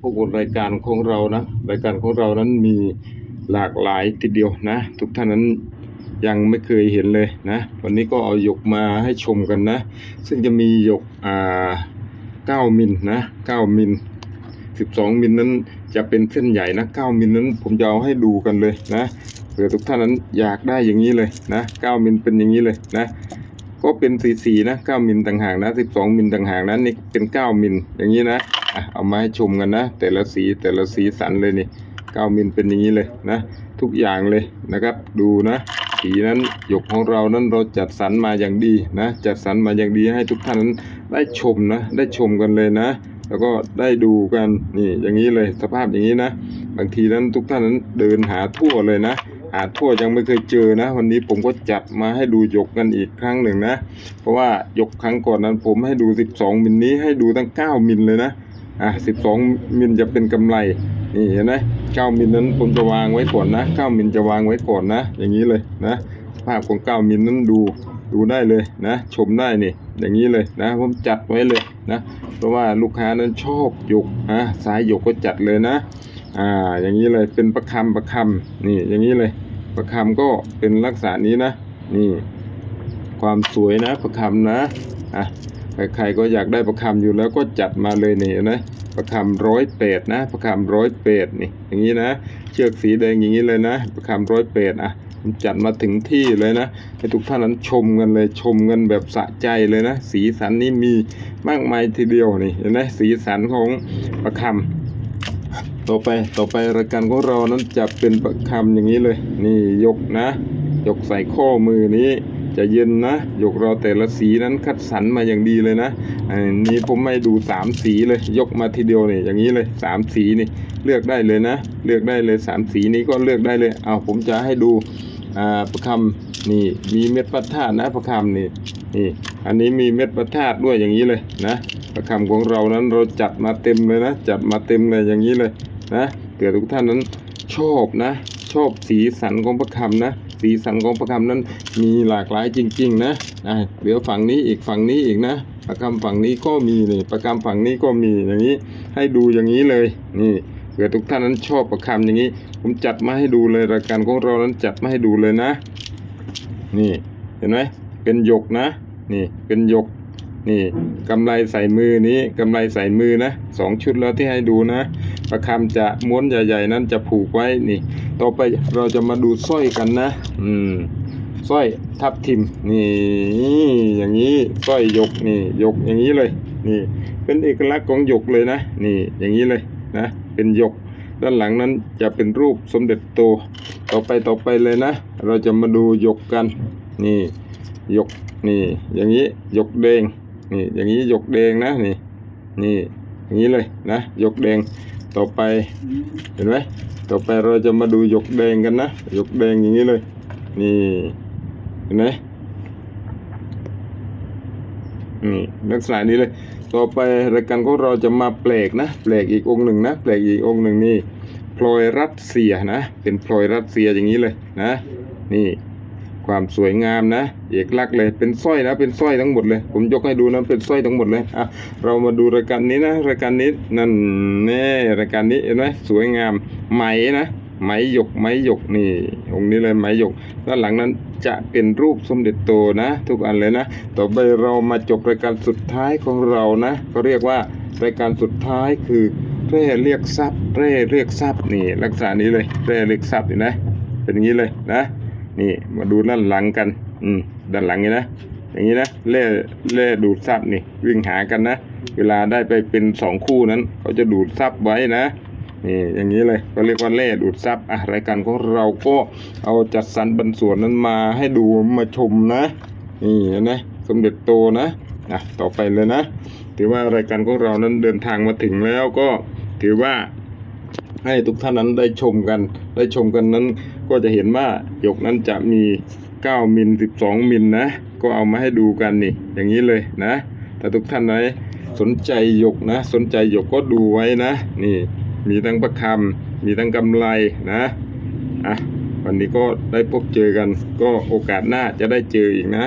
พวกรายการของเรานะรายการของเรานั้นมีหลากหลายทีเดียวนะ ทุกท่านนั้นยังไม่เคยเห็นเลยนะ วันนี้ก็เอาหยกมาให้ชมกันนะ ซึ่งจะมีหยกอ่า9มิลนะ9มิล12มิลนั้นจะเป็นเส้นใหญ่นะ9มิลนั้นผมจะเอาให้ดูกันเลยนะเผื่อทุกท่านนั้นอยากได้อย่างนี้เลยนะ9มิลเป็นอย่างนี้เลยนะ ก็เป็นสีสีนะ9มิลต่างหากนะ12มิลต่างหากนะนี่เป็น 9มิลอย่างนี้นะอะ เอามาให้ชมกันนะ แต่ละสีแต่ละสีสันเลยนี่9มิลเป็นอย่างนี้เลยนะ ทุกอย่างเลยนะครับ ดูนะสีนั้นหยกของเรานั้นเราจัดสรรมาอย่างดีนะ จัดสรรมาอย่างดีให้ทุกท่านนั้นได้ชมนะ ได้ชมกันเลยนะ แล้วก็ได้ดูกันนี่อย่างนี้เลยสภาพอย่างนี้นะ บางทีนั้นทุกท่านนั้นเดินหาทั่วเลยนะหาทั่วยังไม่เคยเจอนะ วันนี้ผมก็จัดมาให้ดูหยกกันอีกครั้งหนึ่งนะ เพราะว่าหยกครั้งก่อนนั้นผมให้ดู 12 มิลนี้ให้ดูตั้ง 9 มิลเลยนะ อะ12มิลจะเป็นกำไร นี่เห็นไหม9มิลนั้นผมจะวางไว้ก่อนนะ9มิลจะวางไว้ก่อนนะ อย่างนี้เลยนะภาพของ9มิลนั้นดูดูได้เลยนะ ชมได้นี่อย่างนี้เลยนะผมจัดไว้เลยนะ เพราะว่าลูกค้านั้นชอบหยกนะสายหยกก็จัดเลยนะ อ่าอย่างนี้เลยเป็นประคำประคำนี่อย่างนี้เลย ประคำก็เป็นลักษณะนี้นะ นี่ ความสวยนะประคำนะอะ ใครๆก็อยากได้ประคำอยู่แล้วก็จัดมาเลยนี่นะประคำร้อยเปดนะประคำร้อยเปดนี่อย่างนี้นะ เชือกสีแดงอย่างนี้เลยนะ ประคำร้อยเปดอะจัดมาถึงที่เลยนะให้ทุกท่านนั้นชมกันเลยชมกันแบบสะใจเลยนะ สีสันนี่มีมากมายทีเดียวนี่เห็นไหมสีสันของประคำต่อไปต่อไปรายการของเรานั้นจะเป็นประคำอย่างนี้เลย นี่ยกนะ ยกใส่ข้อมือนี้ จะเย็นนะยกเราแต่ละสีนั้นคัดสรรมาอย่างดีเลยนะอันนี้ผมไม่ดูสามสีเลยยกมาทีเดียวเนี่ยอย่างนี้เลยสามสีนี่เลือกได้เลยนะ เลือกได้เลยสามสีนี้ก็เลือกได้เลยเอาผมจะให้ดูอ่าประคำนี่มีเม็ดพระธาตุนะประคำนี่นี่อันนี้มีเม็ดพระธาตุด้วยอย่างนี้เลยนะประคำของเรานั้นเราจัดมาเต็มเลยนะ จัดมาเต็มเลยอย่างนี้เลยนะเกิดทุกท่านนั้นชอบนะ ชอบสีสันของประคำนะ สีสันของประคำนั้นมีหลากหลายจริง ๆ นะอะเดี๋ยวฝั่งนี้อีกฝั่งนี้อีกนะประคำฝั่งนี้ก็มีนี่ประคำฝั่งนี้ก็มีอย่างนี้ ให้ดูอย่างนี้เลยนี่เผื่อทุกท่านนั้นชอบประคำอย่างนี้ ผมจัดมาให้ดูเลยรายการของเรานั้นจัดมาให้ดูเลยนะ นี่เห็นไหมเป็นหยกนะ นี่เป็นหยกนี่กำไรใส่มือนี้กำไรใส่มือนะสองชุดแล้วที่ให้ดูนะ ประคำจะม้วนใหญ่ ๆ นั้นจะผูกไว้นี่ ต่อไปเราจะมาดูสร้อยกันนะ อืมสร้อยทับทิมนี่อย่างนี้สร้อยหยกนี่หยกอย่างนี้เลย นี่ เป็นเอกลักษณ์ของหยกเลยนะ นี่อย่างนี้เลยนะเป็นหยก ด้านหลังนั้นจะเป็นรูปสมเด็จโต ต่อไปต่อไปเลยนะ เราจะมาดูหยกกัน นี่หยกนี่ อย่างนี้หยกแดงนี่ อย่างนี้หยกแดงนะนี่ นี่ อย่างนี้เลยนะหยกแดงต่อไปเห็นไหมต่อไปเราจะมาดูหยกแดงกันนะหยกแดงอย่างนี้เลย นี่เห็นไหมนี่ลักษณะนี้เลย ต่อไปรายการของเราจะมาแปลกนะแปลกอีกองหนึ่งนะแปลกอีกองหนึ่งนี่พลอยรัสเซียนะ เป็นพลอยรัสเซียอย่างนี้เลยนะ นี่ ความสวยงามนะ เอกลักษณ์เลยเป็นสร้อยนะเป็นสร้อยทั้งหมดเลย ผมยกให้ดูนะเป็นสร้อยทั้งหมดเลยอะเรามาดูรายการนี้นะรายการนี้นั่นแน่รายการนี้เห็นไหมสวยงามไหมนะไหมหยกไหมหยกนี่องค์นี้เลยไหมหยกด้านหลังนั้นจะเป็นรูปสมเด็จโตนะ ทุกอันเลยนะ ต่อไปเรามาจบรายการสุดท้ายของเรานะก็เรียกว่ารายการสุดท้ายคือเร่เรียกทรัพย์เร่เรียกทรัพย์นี่ลักษณะนี้เลยเร่เรียกทรัพย์เห็นไหมเป็นอย่างนี้เลยนะ นี่มาดูด้านหลังกัน อืมด้านหลังนี่นะอย่างนี้นะเล่เล่ดูดซับนี่วิ่งหากันนะเวลาได้ไปเป็นสองคู่นั้นเขาจะดูดซับไว้นะนี่อย่างนี้เลยก็เรียกว่าเล่ดูดซับอะรายการของเราก็เอาจัดสรรบรรส่วนนั้นมาให้ดูมาชมนะนี่นไหมสมเด็จโตนะอะต่อไปเลยนะ ถือว่ารายการของเรานั้นเดินทางมาถึงแล้วก็ถือว่าให้ทุกท่านนั้นได้ชมกันได้ชมกันนั้น ก็จะเห็นว่าหยกนั้นจะมี 9 มิล 12 มิลนะ ก็เอามาให้ดูกันนี่ อย่างนี้เลยนะถ้าทุกท่านไหนสนใจหยกนะ สนใจหยกก็ดูไว้นะ นี่ มีทั้งประคำมีทั้งกำไรนะอะวันนี้ก็ได้พบเจอกัน ก็โอกาสหน้าจะได้เจออีกนะ